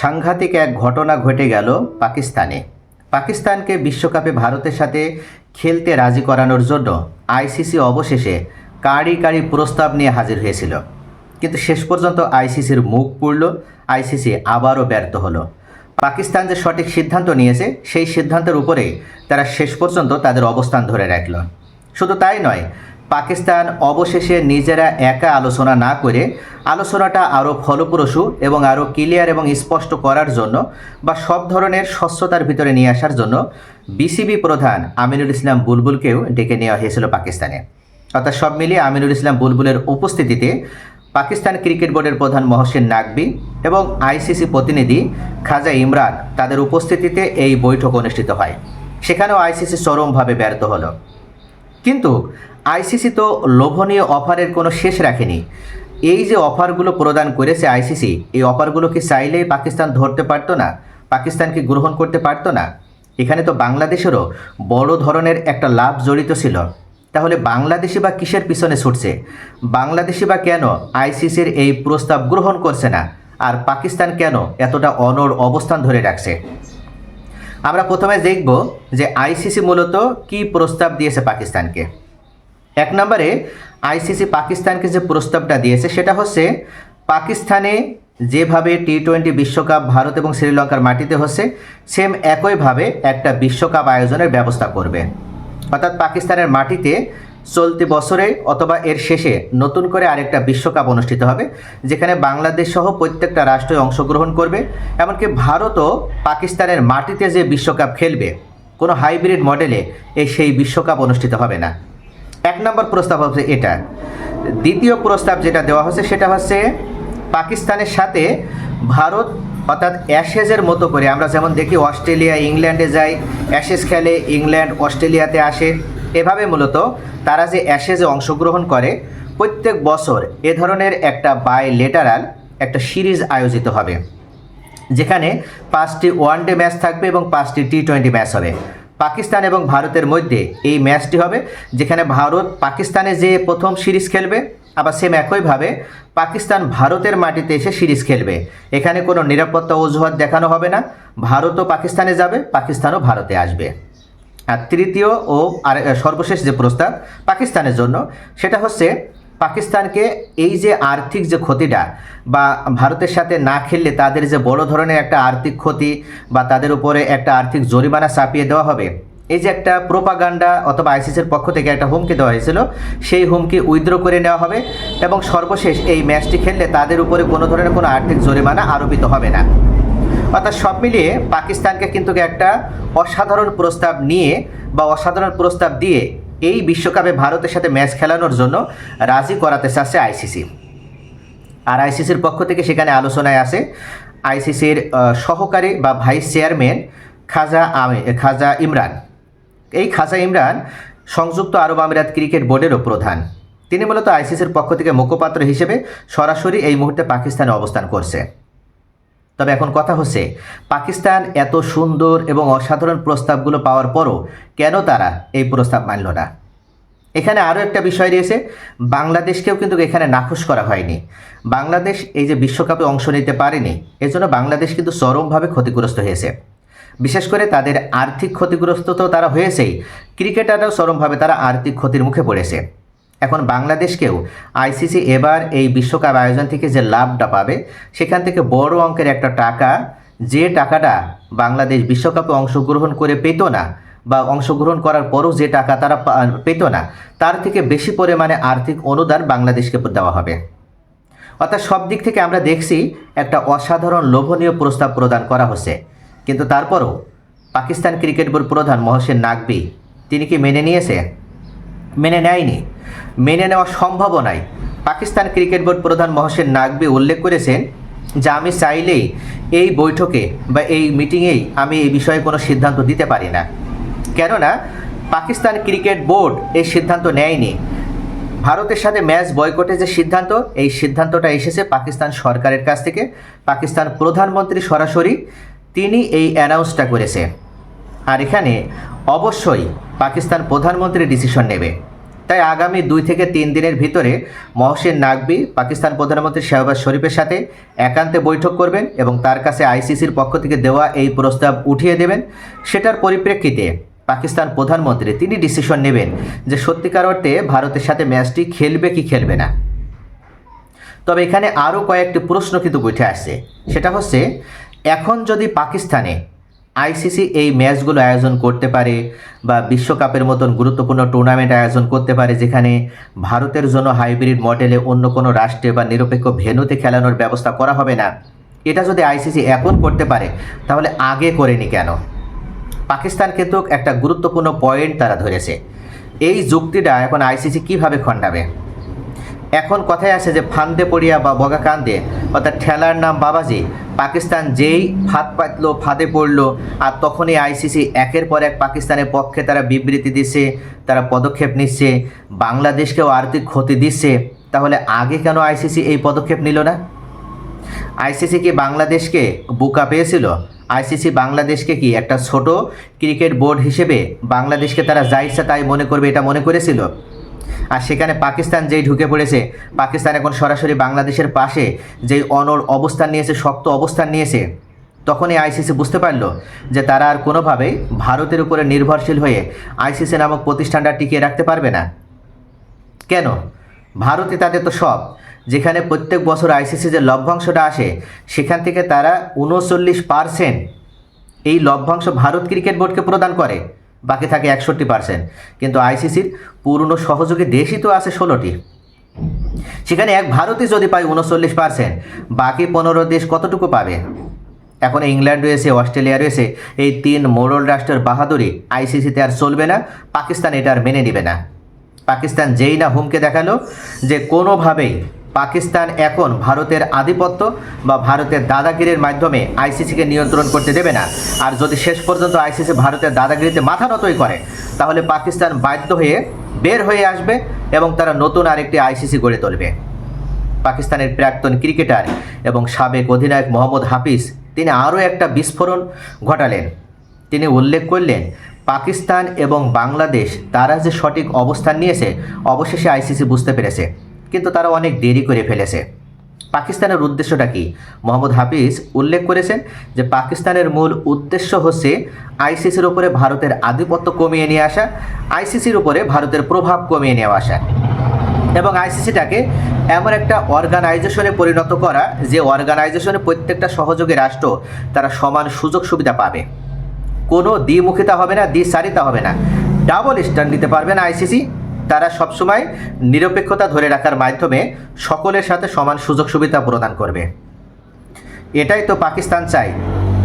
সাংঘাতিক এক ঘটনা ঘটে গেল পাকিস্তানে। পাকিস্তানকে বিশ্বকাপে ভারতের সাথে খেলতে রাজি করানোর জন্য আইসিসি অবশেষে কারি কারি প্রস্তাব নিয়ে হাজির হয়েছিল। কিন্তু শেষ পর্যন্ত আইসিসির মুখ পুড়ল, আইসিসি আবারও ব্যর্থ হলো। পাকিস্তান যে সঠিক সিদ্ধান্ত নিয়েছে, সেই সিদ্ধান্তের উপরেই তারা শেষ পর্যন্ত তাদের অবস্থান ধরে রাখল। শুধু তাই নয় পাকিস্তান অবশেষে নিজেরা একা আলোচনা না করে আলোচনাটা আরও ফলপ্রসূ এবং আরও ক্লিয়ার এবং স্পষ্ট করার জন্য বা সব ধরনের স্বচ্ছতার ভিতরে নিয়ে আসার জন্য বিসিবি প্রধান আমিনুল ইসলাম বুলবুলকেও ডেকে নেওয়া হয়েছিল পাকিস্তানে। অর্থাৎ সব মিলিয়ে আমিনুল ইসলাম বুলবুলের উপস্থিতিতে পাকিস্তান ক্রিকেট বোর্ডের প্রধান মহসিন নাকবি এবং আইসিসি প্রতিনিধি খাজা ইমরান তাদের উপস্থিতিতে এই বৈঠক অনুষ্ঠিত হয়। সেখানেও আইসিসি চরমভাবে ব্যর্থ হলো। কিন্তু আইসিসি তো লোভনীয় অফারের কোনো শেষ রাখেনি। এই যে অফারগুলো প্রদান করেছে আইসিসি, এই অফারগুলো কি চাইলেই পাকিস্তান ধরতে পারতো না? পাকিস্তান কি গ্রহণ করতে পারতো না? এখানে তো বাংলাদেশেরও বড় ধরনের একটা লাভ জড়িত ছিল। তাহলে বাংলাদেশি বা কিসের পিছনে ছুটছে? বাংলাদেশি বা কেন আইসিসির এই প্রস্তাব গ্রহণ করছে না? আর পাকিস্তান কেন এতটা অনড় অবস্থান ধরে রাখছে? আমরা প্রথমে দেখব যে আইসিসি মূলত কি প্রস্তাব দিয়েছে পাকিস্তানকে। এক নম্বরে আইসিসি পাকিস্তানকে যে প্রস্তাবটা দিয়েছে, সেটা হচ্ছে পাকিস্তানে যেভাবে টি টোয়েন্টি বিশ্বকাপ ভারত এবং শ্রীলঙ্কার মাটিতে হচ্ছে, সেম একইভাবে একটা বিশ্বকাপ আয়োজনের ব্যবস্থা করবে। অর্থাৎ পাকিস্তানের মাটিতে চলতি বছরে অথবা এর শেষে নতুন করে আরেকটা বিশ্বকাপ অনুষ্ঠিত হবে, যেখানে বাংলাদেশ সহ প্রত্যেকটা রাষ্ট্রই অংশগ্রহণ করবে। এমনকি ভারতও পাকিস্তানের মাটিতে যে বিশ্বকাপ খেলবে, কোনো হাইব্রিড মডেলে এই সেই বিশ্বকাপ অনুষ্ঠিত হবে না। এক নম্বর প্রস্তাব হচ্ছে এটা। দ্বিতীয় প্রস্তাব যেটা দেওয়া হচ্ছে সেটা হচ্ছে পাকিস্তানের সাথে ভারত অর্থাৎ অ্যাশেজের মতো করে, আমরা যেমন দেখি অস্ট্রেলিয়া, ইংল্যান্ডে যাই অ্যাশেজ খেলে, ইংল্যান্ড অস্ট্রেলিয়াতে আসে, এভাবে মূলত তারা যে অ্যাশেজে অংশগ্রহণ করে, প্রত্যেক বছর এ ধরনের একটা বাই লেটারাল একটা সিরিজ আয়োজিত হবে, যেখানে পাঁচটি ওয়ানডে ম্যাচ থাকবে এবং পাঁচটি টি টোয়েন্টি ম্যাচ হবে। পাকিস্তান এবং ভারতের মধ্যে এই ম্যাচটি হবে, যেখানে ভারত পাকিস্তানে যে প্রথম সিরিজ খেলবে, আবার সেম একইভাবে পাকিস্তান ভারতের মাটিতে এসে সিরিজ খেলবে। এখানে কোনো নিরাপত্তা অজুহাত দেখানো হবে না। ভারতও পাকিস্তানে যাবে, পাকিস্তানও ভারতে আসবে। আর তৃতীয় ও আর, সর্বশেষ যে প্রস্তাব পাকিস্তানের জন্য, সেটা হচ্ছে পাকিস্তানকে এই যে আর্থিক যে ক্ষতিটা বা ভারতের সাথে না খেললে তাদের যে বড় ধরনের একটা আর্থিক ক্ষতি বা তাদের উপরে একটা আর্থিক জরিমানা চাপিয়ে দেওয়া হবে, এই যে একটা প্রোপাগান্ডা অথবা আইসিসির পক্ষ থেকে একটা হুমকি দেওয়া হয়েছিল, সেই হুমকি উইথড্র করে নেওয়া হবে এবং সর্বশেষ এই ম্যাচটি খেললে তাদের উপরে কোনো ধরনের কোনো আর্থিক জরিমানা আরোপিত হবে না। অর্থাৎ সব মিলিয়ে পাকিস্তানকে কিন্তু একটা অসাধারণ প্রস্তাব নিয়ে বা অসাধারণ প্রস্তাব দিয়ে এই বিশ্বকাপে ভারতের সাথে ম্যাচ খেলানোর জন্য রাজি করাতে চাচ্ছে আইসিসি। আর আইসিসির পক্ষ থেকে সেখানে আলোচনায় আসে আইসিসির সহকারী বা ভাইস চেয়ারম্যান খাজা আমে, খাজা ইমরান। এই খাজা ইমরান সংযুক্ত আরব আমিরাত ক্রিকেট বোর্ডেরও প্রধান। তিনি মূলত আইসিসির পক্ষ থেকে মুখপাত্র হিসেবে সরাসরি এই মুহূর্তে পাকিস্তানে অবস্থান করছে। তবে এখন কথা হচ্ছে, পাকিস্তান এত সুন্দর এবং অসাধারণ প্রস্তাবগুলো পাওয়ার পরও কেন তারা এই প্রস্তাব মানল না? এখানে আরও একটা বিষয় রয়েছে, বাংলাদেশকেও কিন্তু এখানে নাখোশ করা হয়নি। বাংলাদেশ এই যে বিশ্বকাপে অংশ নিতে পারেনি এজন্য বাংলাদেশ কিন্তু চরমভাবে ক্ষতিগ্রস্ত হয়েছে। বিশেষ করে তাদের আর্থিক ক্ষতিগ্রস্ত তো তারা হয়েছেই, ক্রিকেটাররাও চরমভাবে তারা আর্থিক ক্ষতির মুখে পড়েছে। এখন বাংলাদেশকেও আইসিসি এবার এই বিশ্বকাপ আয়োজন থেকে যে লাভটা পাবে, সেখান থেকে বড় অঙ্কের একটা টাকা যে টাকাটা বাংলাদেশ বিশ্বকাপে অংশগ্রহণ করে পেত না বা অংশগ্রহণ করার পরও যে টাকা তারা পেত না, তার থেকে বেশি পরিমাণে আর্থিক অনুদান বাংলাদেশকে দেওয়া হবে। অর্থাৎ সব দিক থেকে আমরা দেখছি একটা অসাধারণ লোভনীয় প্রস্তাব প্রদান করা হচ্ছে। কিন্তু তারপরও পাকিস্তান ক্রিকেট বোর্ড প্রধান মহসেন নাকবি তিনি কি মেনে নিয়েছে? মেনে নেয়নি। মেনে নেওয়া সম্ভবও নাই। পাকিস্তান ক্রিকেট বোর্ড প্রধান মহসেন নাকবি উল্লেখ করেছেন, যে আমি চাইলেই এই বৈঠকে বা এই মিটিংয়েই আমি এই বিষয়ে কোনো সিদ্ধান্ত দিতে পারি না। কেননা, পাকিস্তান ক্রিকেট বোর্ড এই সিদ্ধান্ত নেয়নি। ভারতের সাথে ম্যাচ বয়কটের যে সিদ্ধান্ত, এই সিদ্ধান্তটা এসেছে পাকিস্তান সরকারের কাছ থেকে। পাকিস্তান প্রধানমন্ত্রী সরাসরি তিনি এই অ্যানাউন্সটা করেছে আর এখানে অবশ্যই পাকিস্তান প্রধানমন্ত্রী ডিসিশন নেবে। তাই আগামী দুই থেকে তিন দিনের ভিতরে মহসিন নাকবি পাকিস্তান প্রধানমন্ত্রী শাহবাজ শরীফের সাথে একান্তে বৈঠক করবেন এবং তার কাছে আইসিসির পক্ষ থেকে দেওয়া এই প্রস্তাব উঠিয়ে দেবেন। সেটার পরিপ্রেক্ষিতে পাকিস্তান প্রধানমন্ত্রী তিনি ডিসিশন নেবেন যে সত্যিকার অর্থে ভারতের সাথে ম্যাচটি খেলবে কি খেলবে না। তবে এখানে আরও কয়েকটি প্রশ্ন কিন্তু উঠে আসছে। সেটা হচ্ছে, এখন যদি পাকিস্তানে আইসিসি এই ম্যাচগুলো আয়োজন করতে পারে বা বিশ্বকাপের মতন গুরুত্বপূর্ণ টুর্নামেন্ট আয়োজন করতে পারে যেখানে ভারতের জন্য হাইব্রিড মডেলে অন্য কোনো রাষ্ট্রে বা নিরপেক্ষ ভেন্যুতে খেলানোর ব্যবস্থা করা হবে না। এটা যদি আইসিসি এখন করতে পারে, তাহলে আগে করেনি কেন? পাকিস্তান কিন্তু একটা গুরুত্বপূর্ণ পয়েন্ট তারা ধরেছে। এই যুক্তিটা এখন আইসিসি কীভাবে খণ্ডাবে? এখন কথায় আছে যে ফান্দে পড়িয়া বা বগা কান্দে, অর্থাৎ ঠেলার নাম বাবাজি, পাকিস্তান যেই ফাঁদ পাতলো, ফাঁদে পড়ল, আর তখনই আইসিসি একের পর এক পাকিস্তানের পক্ষে তারা বিবৃতি দিচ্ছে, তারা পদক্ষেপ নিচ্ছে, বাংলাদেশকেও আর্থিক ক্ষতি দিচ্ছে, তাহলে আগে কেন আইসিসি এই পদক্ষেপ নিল না? আইসিসি কি বাংলাদেশকে বুকা পেয়েছিল? আইসিসি বাংলাদেশকে কি একটা ছোট ক্রিকেট বোর্ড হিসেবে বাংলাদেশকে তারা যা ইচ্ছা তাই মনে করবে, এটা মনে করেছিল? আর সেখানে পাকিস্তান যেই ঢুকে পড়েছে, পাকিস্তান এখন সরাসরি বাংলাদেশের পাশে যেই অনড় অবস্থান নিয়েছে, শক্ত অবস্থান নিয়েছে, তখনই আইসিসি বুঝতে পারল যে তারা আর কোনোভাবেই ভারতের উপরে নির্ভরশীল হয়ে আইসিসি নামক প্রতিষ্ঠানটা টিকিয়ে রাখতে পারবে না। কেন? ভারতে তাদের তো সব। যেখানে প্রত্যেক বছর আইসিসি যে লভ্যাংশটা আসে, সেখান থেকে তারা উনচল্লিশ পারসেন্ট এই লভ্যাংশ ভারত ক্রিকেট বোর্ডকে প্রদান করে। বাকি থাকে একষট্টি পার্সেন্ট কিন্তু আইসিসির পুরনো সহযোগী দেশই তো আছে ষোলোটি। সেখানে এক ভারতই যদি পায় উনচল্লিশ পার্সেন্ট বাকি পনেরো দেশ কতটুকু পাবে? এখন ইংল্যান্ড রয়েছে, অস্ট্রেলিয়া রয়েছে, এই তিন মোড়ল রাষ্ট্রের বাহাদুরি আইসিসিতে আর চলবে না, পাকিস্তান এটা আর মেনে নেবে না। পাকিস্তান যেই না হুমকে দেখাল যে কোনোভাবেই পাকিস্তান এখন ভারতের আধিপত্য বা ভারতের দাদাগিরির মাধ্যমে আইসিসিকে নিয়ন্ত্রণ করতে দেবে না। আর যদি শেষ পর্যন্ত আইসিসি ভারতের দাদাগিরিতে মাথা নতই করে, তাহলে পাকিস্তান বাধ্য হয়ে বের হয়ে আসবে এবং তারা নতুন আরেকটি আইসিসি গড়ে তুলবে। পাকিস্তানের প্রাক্তন ক্রিকেটার এবং সাবেক অধিনায়ক মোহাম্মদ হাফিজ, তিনি আরও একটা বিস্ফোরণ ঘটালেন। তিনি উল্লেখ করলেন, পাকিস্তান এবং বাংলাদেশ তারা যে সঠিক অবস্থান নিয়েছে, অবশেষে আইসিসি বুঝতে পেরেছে। কিন্তু তারা অনেক দেরি করে ফেলেছে। পাকিস্তানের উদ্দেশ্যটা কি? মোহাম্মদ হাফিজ উল্লেখ করেছেন যে পাকিস্তানের মূল উদ্দেশ্য হচ্ছে আইসিসির উপরে ভারতের আধিপত্য কমিয়ে নিয়ে আসা, আইসিসির উপরে ভারতের প্রভাব কমিয়ে নিয়ে আসা এবং আইসিসিটাকে এমন একটা অর্গানাইজেশনে পরিণত করা যে অর্গানাইজেশনে প্রত্যেকটা সহযোগী রাষ্ট্র তারা সমান সুযোগ সুবিধা পাবে। কোনো দ্বিমুখিতা হবে না দ্বিসারিতা হবে না। ডাবল স্টার নিতে পারবে না আইসিসি। তারা সবসময় নিরপেক্ষতা ধরে রাখার মাধ্যমে সকলের সাথে সমান সুযোগ সুবিধা প্রদান করবে। এটাই তো পাকিস্তান চাই,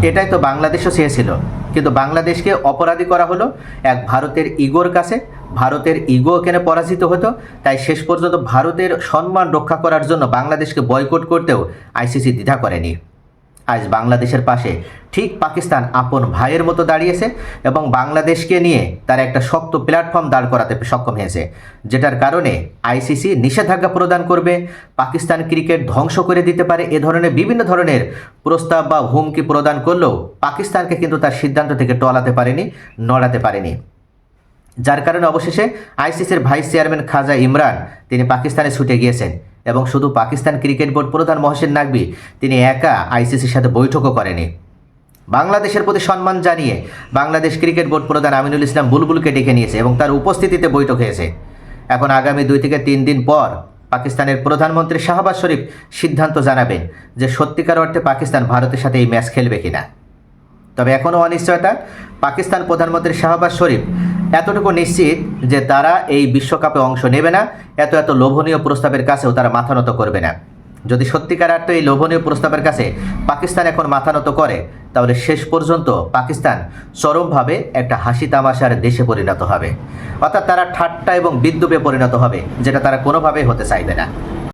এটাই তো বাংলাদেশও চেয়েছিল। কিন্তু বাংলাদেশকে অপরাধী করা হলো, এক ভারতের ইগোর কাছে, ভারতের ইগো এখানে পরাজিত হতো? তাই শেষ পর্যন্ত ভারতের সম্মান রক্ষা করার জন্য বাংলাদেশকে বয়কট করতেও আইসিসি দ্বিধা করেনি। আজ বাংলাদেশের পাশে ঠিক পাকিস্তান আপন ভাইয়ের মতো দাঁড়িয়েছে এবং বাংলাদেশকে নিয়ে তার একটা শক্ত প্ল্যাটফর্ম দাঁড় করাতে সক্ষম হয়েছে, যেটার কারণে আইসিসি নিষেধাজ্ঞা প্রদান করবে, পাকিস্তান ক্রিকেট ধ্বংস করে দিতে পারে এ ধরনের বিভিন্ন ধরনের প্রস্তাব বা হুমকি প্রদান করলেও পাকিস্তানকে কিন্তু তার সিদ্ধান্ত থেকে টলাতে পারেনি, নড়াতে পারেনি। যার কারণে অবশেষে আইসিসির ভাইস চেয়ারম্যান খাজা ইমরান তিনি পাকিস্তানে ছুটে গিয়েছেন। এবং শুধু পাকিস্তান ক্রিকেট বোর্ড প্রধান মহসিন নাকবি তিনি একা আইসিসির সাথে বৈঠকও করেনি। বাংলাদেশের প্রতি সম্মান জানিয়ে বাংলাদেশ ক্রিকেট বোর্ড প্রধান আমিনুল ইসলাম বুলবুলকে ডেকে নিয়েছে এবং তার উপস্থিতিতে বৈঠক হয়েছে। এখন আগামী দুই থেকে তিন দিন পর পাকিস্তানের প্রধানমন্ত্রী শাহবাজ শরীফ সিদ্ধান্ত জানাবেন যে সত্যিকার অর্থে পাকিস্তান ভারতের সাথে এই ম্যাচ খেলবে কিনা। তবে এখনও অনিশ্চয়তা। পাকিস্তান প্রধানমন্ত্রী শাহবাজ শরীফ এতটুকু নিশ্চিত যে তারা এই বিশ্বকাপে অংশ নেবে না, এত এত লোভনীয় প্রস্তাবের কাছেও তারা মাথা নত করবে না। যদি সত্যিকার অর্থে এই লোভনীয় প্রস্তাবের কাছে পাকিস্তান এখন মাথা নত করে, তাহলে শেষ পর্যন্ত পাকিস্তান চরমভাবে একটা হাসি তামাশার দেশে পরিণত হবে। অর্থাৎ তারা ঠাট্টা এবং বিদ্যুপে পরিণত হবে, যেটা তারা কোনোভাবেই হতে চাইবে না।